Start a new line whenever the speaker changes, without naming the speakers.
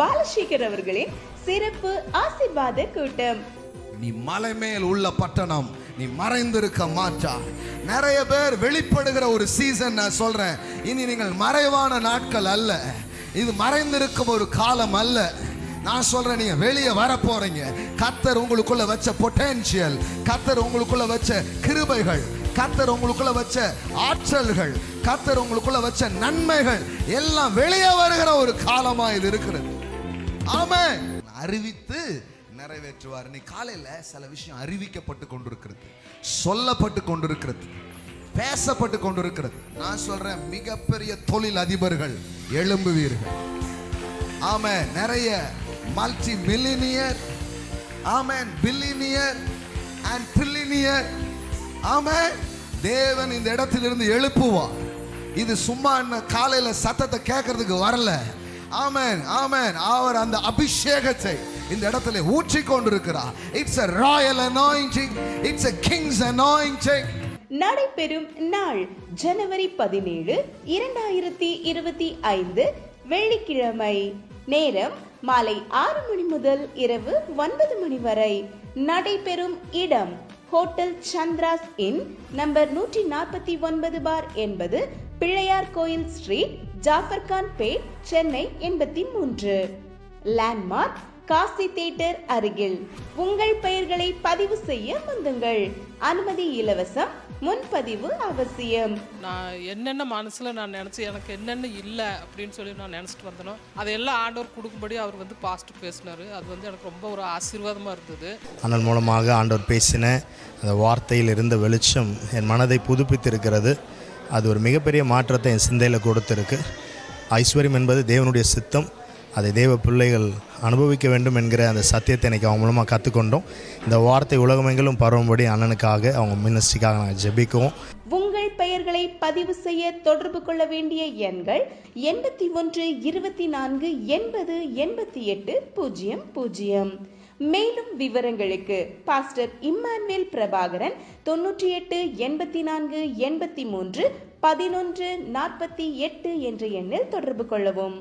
பாலசேகர் அவர்களின் சிறப்பு ஆசிர்வாத கூட்டம்.
நீ மலை மேல் உள்ள பட்டணம் நீ மறைந்திருக்க மாட்டா. நிறைய பேர் வெளிப்படுகிற ஒரு சீசன் நான் சொல்றேன். இனி நீங்கள் மறைவான நாட்கள் அல்ல. இது மறைந்திருக்கும் ஒரு காலம் அல்ல. நான் சொல்றேன் நீங்க வெளியே வர போறீங்க. கத்தர் உங்களுக்குள்ள வச்ச பொட்டென்ஷியல் கத்தர் உங்களுக்குள்ள வச்ச கிருபைகள் கத்தர் உங்களுக்குள்ள வச்ச ஆற்றல்கள் கத்தர் உங்களுக்குள்ள வச்ச நன்மைகள் எல்லாம் வெளியே வருகிற ஒரு காலமா இது இருக்கிறது. ஆமே அறிவித்து நிறைவேற்றுவார். நீ காலையில சில விஷயம் அறிவிக்கப்பட்டு கொண்டிருக்கிறது. சொல்லப்பட்டு கொண்டிருக்கிறது. பேசப்பட்டு கொண்டிருக்கிறது. நான் சொல்றேன் மிகப்பெரிய தொழில் அதிபர்கள் எழும்புவீர்கள். ஆம நிறைய multi millionaire amen billionaire and trillionaire ஆம தேவன் இந்த இடத்திலிருந்து எழுப்புவார். இது சும்மா என்ன காலையில சத்தத்தை கேட்கறதுக்கு வரல. ஆமேன் ஆமேன். அவர் அந்த அபிஷேகத்தை இந்த இடத்துல ஊற்றி கொண்டிருக்கிறார். It's a royal anointing it's a king's anointing
நடைபெறும் நாள் ஜனவரி பதினேழு இரண்டாயிரத்தி இருபத்தி ஐந்து வெள்ளிக்கிழமை. நேரம் மாலை ஆறு மணி முதல் இரவு ஒன்பது மணி வரை. நடைபெறும் இடம் ஹோட்டல் சந்திராஸ் இன் நம்பர் நூற்றி நாற்பத்தி ஒன்பது பார் என்பது பிள்ளையார் கோயில் ஸ்ட்ரீட் ஜாஃபர்கான் பேட் சென்னை எண்பத்தி மூன்று. லேண்ட்மார்க் காசி தியேட்டர் அருகில். உங்கள் பெயர்களை பதிவு செய்ய முந்துங்கள். அனுமதி இலவசம் முன்பதிவு அவசியம்.
நான் என்னென்ன மனசில் நான் நினச்சி எனக்கு என்னென்ன இல்லை அப்படின்னு சொல்லி நான் நினச்சிட்டு வந்தனோ அதையெல்லாம் ஆண்டவர் கொடுக்கும்படி அவர் வந்து பாஸ்ட்டு பேசினார். அது வந்து எனக்கு ரொம்ப ஒரு ஆசீர்வாதமாக இருந்தது.
அண்ணன் மூலமாக ஆண்டவர் பேசின அந்த வார்த்தையில் இருந்த வெளிச்சம் என் மனதை புதுப்பித்திருக்கிறது. அது ஒரு மிகப்பெரிய மாற்றத்தை என் சிந்தையில் கொடுத்திருக்கு. ஐஸ்வர்யம் என்பது தேவனுடைய சித்தம். அதை தேவ பிள்ளைகள் அனுபவிக்க வேண்டும் என்கிற அந்த சத்தியத்தை எனக்கு அவங்க மூலமாக கற்றுக்கொண்டோம் இந்த வார்த்தை உலகமெங்கிலும் பரவும்படி அண்ணனுக்காக அவங்க மினிஸ்ட்ரிக்காக நாங்கள் ஜெபிக்குவோம்.
உங்கள் பெயர்களை பதிவு செய்ய தொடர்பு கொள்ள வேண்டிய எண்கள் எண்பத்தி ஒன்று இருபத்தி நான்கு எண்பது எண்பத்தி எட்டு பூஜ்ஜியம் பூஜ்ஜியம். மேலும் விவரங்களுக்கு பாஸ்டர் இம்மானுவேல் பிரபாகரன் தொன்னூற்றி எட்டு எண்பத்தி நான்கு எண்பத்தி மூன்று பதினொன்று நாற்பத்தி எட்டு என்ற எண்ணில் தொடர்பு கொள்ளவும்.